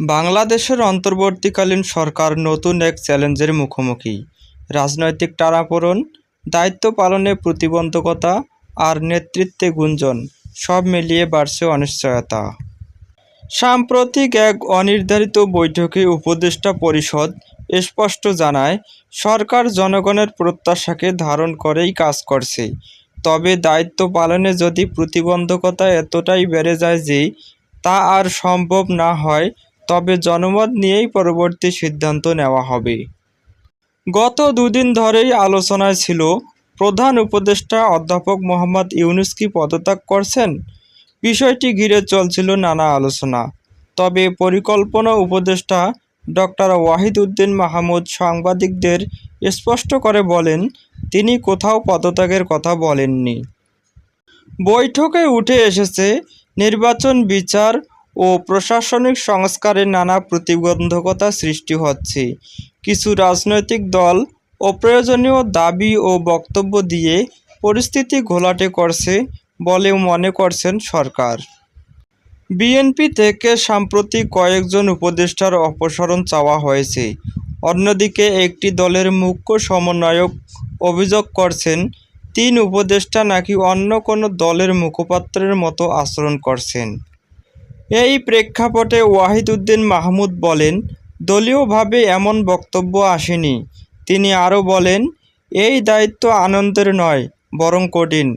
বাংলাদেশের অন্তর্বর্তীকালীন সরকার নতুন এক চ্যালেঞ্জের মুখোমুখি। রাজনৈতিক টানাপোড়েন, দায়িত্ব পালনে প্রতিবন্ধকতা আর নেতৃত্বে গুঞ্জন, সব মিলিয়ে বাড়ছে অনিশ্চয়তা। সাম্প্রতিক এক অনির্ধারিত বৈঠকে উপদেষ্টা পরিষদ স্পষ্ট জানায়, সরকার জনগণের প্রত্যাশাকে ধারণ করেই কাজ করছে। তবে দায়িত্ব পালনে যদি প্রতিবন্ধকতা এতটাই বেড়ে যায় যে তা আর সম্ভব না হয় তবে জনমত নিয়েই পরবর্তী সিদ্ধান্ত নেওয়া হবে। গত দুদিন ধরেই আলোচনায় ছিল, প্রধান উপদেষ্টা অধ্যাপক মোহাম্মদ ইউনুস কি পদত্যাগ করছেন? বিষয়টি ঘিরে চলছিল নানা আলোচনা। তবে পরিকল্পনা উপদেষ্টা ডক্টর ওয়াহিদ উদ্দিন মাহমুদ সাংবাদিকদের স্পষ্ট করে বলেন, তিনি কোথাও পদত্যাগের কথা বলেননি। বৈঠকে উঠে এসেছে নির্বাচন বিচার ও প্রশাসনিক সংস্কারে নানা প্রতিবন্ধকতা সৃষ্টি হচ্ছে। কিছু রাজনৈতিক দল অপ্রয়োজনীয় দাবি ও বক্তব্য দিয়ে পরিস্থিতি ঘোলাটে করছে বলে মনে করছেন সরকার। বিএনপি থেকে সাম্প্রতিক কয়েকজন উপদেষ্টার অপসারণ চাওয়া হয়েছে। অন্যদিকে একটি দলের মুখ্য সমন্বয়ক অভিযোগ করছেন, তিন উপদেষ্টা নাকি অন্য কোনো দলের মুখপাত্রের মতো আচরণ করছেন। এই প্রেক্ষাপটে ওয়াহিদ উদ্দিন মাহমুদ বলেন, দলীয়ভাবে এমন বক্তব্য আসেনি। তিনি আরও বলেন, এই দায়িত্ব আনন্দের নয়, বরং কঠিন।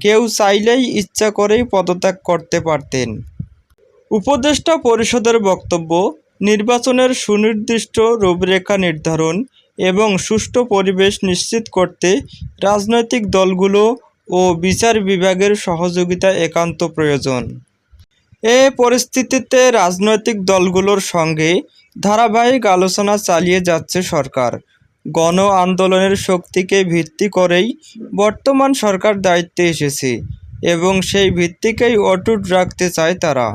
কেউ চাইলেই ইচ্ছা করেই পদত্যাগ করতে পারতেন। উপদেষ্টা পরিষদের বক্তব্য, নির্বাচনের সুনির্দিষ্ট রূপরেখা নির্ধারণ এবং সুষ্ঠু পরিবেশ নিশ্চিত করতে রাজনৈতিক দলগুলো ও বিচার বিভাগের সহযোগিতা একান্ত প্রয়োজন। এ পরিস্থিতিতে রাজনৈতিক দলগুলোর সঙ্গে ধারাবাহিক আলোচনা চালিয়ে যাচ্ছে সরকার। গণ আন্দোলনের শক্তিকে ভিত্তি করেই বর্তমান সরকার দায়িত্বে এসেছে এবং সেই ভিত্তিকেই অটুট রাখতে চায় তারা।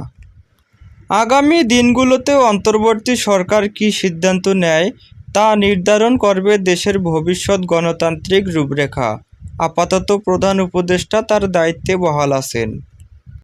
আগামী দিনগুলোতে অন্তর্বর্তী সরকার কী সিদ্ধান্ত নেয় তা নির্ধারণ করবে দেশের ভবিষ্যৎ গণতান্ত্রিক রূপরেখা। আপাতত প্রধান উপদেষ্টা তার দায়িত্বে বহাল আছেন।